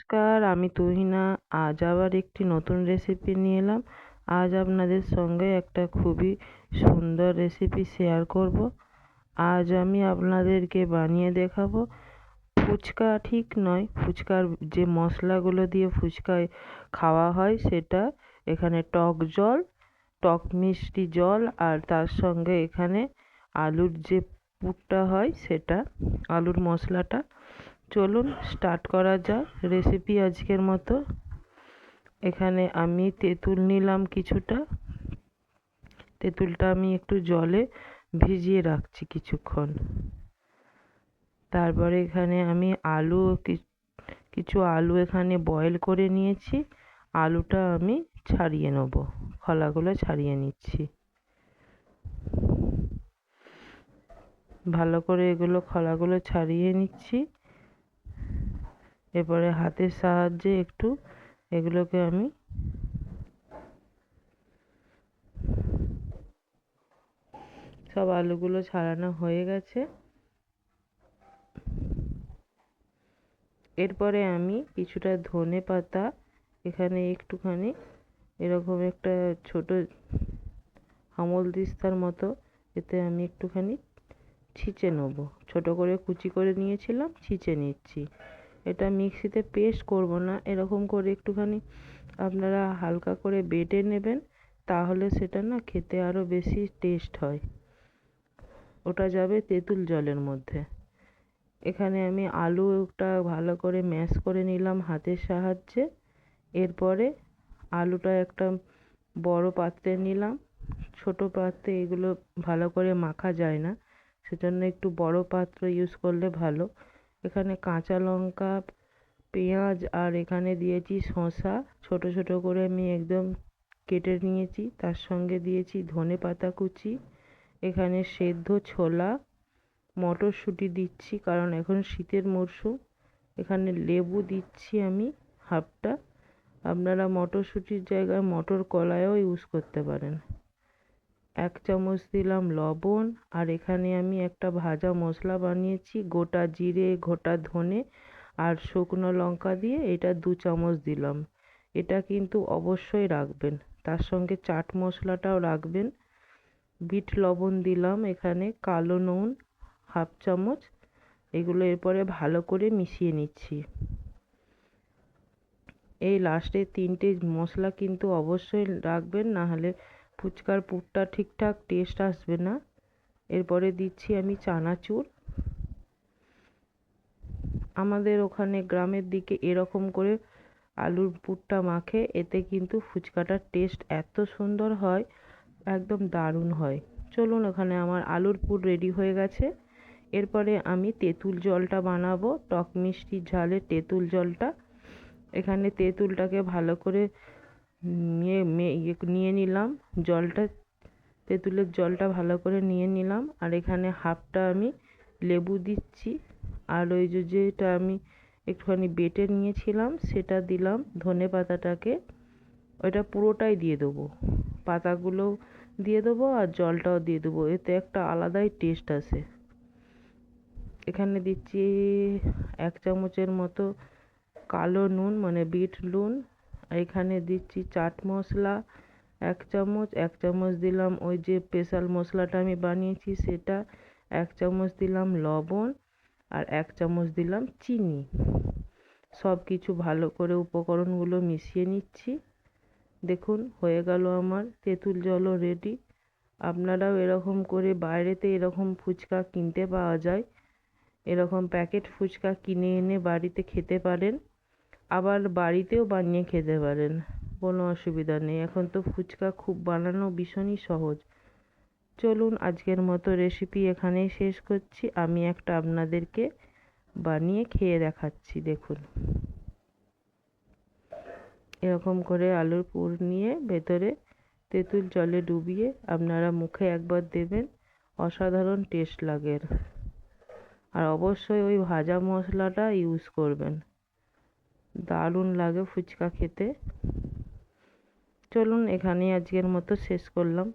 নমস্কার, আমি তুহিনা। আজ আবার একটি নতুন রেসিপি নিয়ে এলাম। আজ আপনাদের সঙ্গে একটা খুবই সুন্দর রেসিপি শেয়ার করব। আজ আমি আপনাদেরকে বানিয়ে দেখাবো ফুচকা। ঠিক নয়, ফুচকার যে মশলাগুলো দিয়ে ফুচকায় খাওয়া হয় সেটা এখানে টক জল, টক মিষ্টি জল আর তার সঙ্গে এখানে আলুর যে পুরটা হয় সেটা, আলুর মশলাটা চলুন স্টার্ট করা যাক রেসিপি আজকের মতো। এখানে আমি তেঁতুল নিলাম কিছুটা। তেঁতুলটা আমি একটু জলে ভিজিয়ে রাখছি কিছুক্ষণ। তারপরে এখানে আমি আলু কিছু আলু এখানে বয়েল করে নিয়েছি। আলুটা আমি ছাড়িয়ে নেব, খোলাগুলো ছাড়িয়ে নিচ্ছি। ভালো করে এগুলো খোলাগুলো ছাড়িয়ে নিচ্ছি। এরপরে হাতের সাহায্যে একটু এগুলোকে আমি সব আলুগুলো ছাড়ানো হয়ে গেছে। এরপরে আমি কিছুটা ধনে পাতা এখানে একটুখানি এরকম একটা ছোট আমল দিস্তার মতো এতে আমি একটুখানি ছিঁচে নেব। ছোট করে কুচি করে নিয়েছিলাম, ছিঁচে নিচ্ছি। এটা মিক্সিতে পেস্ট করব না। এরকম করে একটুখানি আপনারা হালকা করে বেটে নেবেন, তাহলে সেটা না খেতে আরও বেশি টেস্ট হয়। ওটা যাবে তেঁতুল জলের মধ্যে। এখানে আমি আলুটা ভালো করে ম্যাশ করে নিলাম হাতের সাহায্যে। এরপরে আলুটা একটা বড় পাত্রে নিলাম। ছোট পাত্রে এগুলো ভালো করে মাখা যায় না। সেজন্য একটু বড় পাত্র ইউজ করলে ভালো। এখানে কাঁচা লঙ্কা, পেঁয়াজ আর এখানে দিয়েছি শসা। ছোট ছোট করে আমি একদম কেটে নিয়েছি। তার সঙ্গে দিয়েছি ধনে পাতা কুচি, এখানে সেদ্ধ ছোলা, মটরশুঁটি দিচ্ছি কারণ এখন শীতের মরশুম। এখানে লেবু দিচ্ছি আমি হাফটা। আপনারা মটরশুঁটির জায়গায় মটর কলাইও ইউজ করতে পারেন। এক চামচ দিলাম লবণ, আর এখানে আমি একটা ভাজা মশলা বানিয়েছি, গোটা জিরে, গোটা ধনে, আর শুকনো লঙ্কা দিয়ে এটা দু চামচ দিলাম। এটা কিন্তু অবশ্যই রাখবেন। তার সঙ্গে চাট মশলাটাও রাখবেন। বিট লবণ দিলাম এখানে, কালো নুন হাফ চামচ। এগুলো এরপরে ভালো করে মিশিয়ে নিচ্ছি। এই লাস্টে তিনটে মশলা কিন্তু অবশ্যই রাখবেন, নাহলে ফুচকার পুরটা ঠিকঠাক টেস্ট আসবে না। এরপরে দিচ্ছি আমি চানাচুর। আমাদের ওখানে গ্রামের দিকে এরকম করে আলুর পুরটা মাখে, এতে কিন্তু ফুচকাটার টেস্ট এত সুন্দর হয়, একদম দারুণ হয়। চলুন ওখানে আমার আলুর পুর রেডি হয়ে গেছে। এরপরে আমি তেঁতুল জলটা বানাবো, টক মিষ্টি ঝালে তেঁতুল জলটা। এখানে তেঁতুলটাকে ভালো করে নিয়ে ইয়ে নিয়ে নিলাম। জলটা, তেঁতুলের জলটা ভালো করে নিয়ে নিলাম। আর এখানে হাফটা আমি লেবু দিচ্ছি। আর ওই যে যেটা আমি একটুখানি বেটে নিয়েছিলাম, সেটা দিলাম ধনে পাতাটাকে। ওইটা পুরোটাই দিয়ে দেবো। পাতাগুলোও দিয়ে দেবো আর জলটাও দিয়ে দেবো। এতে একটা আলাদাই টেস্ট আসে। এখানে দিচ্ছি এক চামচের মতো কালো নুন মানে বিট নুন। এখানে দিচ্ছি চাট মশলা, এক চামচ এক চামচ দিলাম ওই যে স্পেশাল মশলাটা আমি বানিয়েছি সেটা, এক চামচ দিলাম লবণ আর এক চামচ দিলাম চিনি। সব কিছু ভালো করে উপকরণগুলো মিশিয়ে নিচ্ছি। দেখুন, হয়ে গেল আমার তেঁতুল জলও রেডি আপনারাও এরকম করে বাইরেতে এরকম ফুচকা কিনতে পাওয়া যায়। এরকম প্যাকেট ফুচকা কিনে এনে বাড়িতে খেতে পারেন। আবার বাড়িতেও বানিয়ে খেতে পারেন। কোনো অসুবিধা নেই। এখন তো ফুচকা খুব বানানো ভীষণই সহজ। চলুন আজকের মতো রেসিপি এখানেই শেষ করছি। আমি একটা আপনাদেরকে বানিয়ে খেয়ে দেখাচ্ছি, দেখুন। এরকম করে আলুর পুর নিয়ে ভেতরে তেঁতুল জলে ডুবিয়ে আপনারা মুখে একবার দেবেন। অসাধারণ টেস্ট লাগে আর অবশ্যই ওই ভাজা মশলাটা ইউজ করবেন। দারুণ লাগে ফুচকা খেতে। চলুন এখানেই আজকের মতো শেষ করলাম।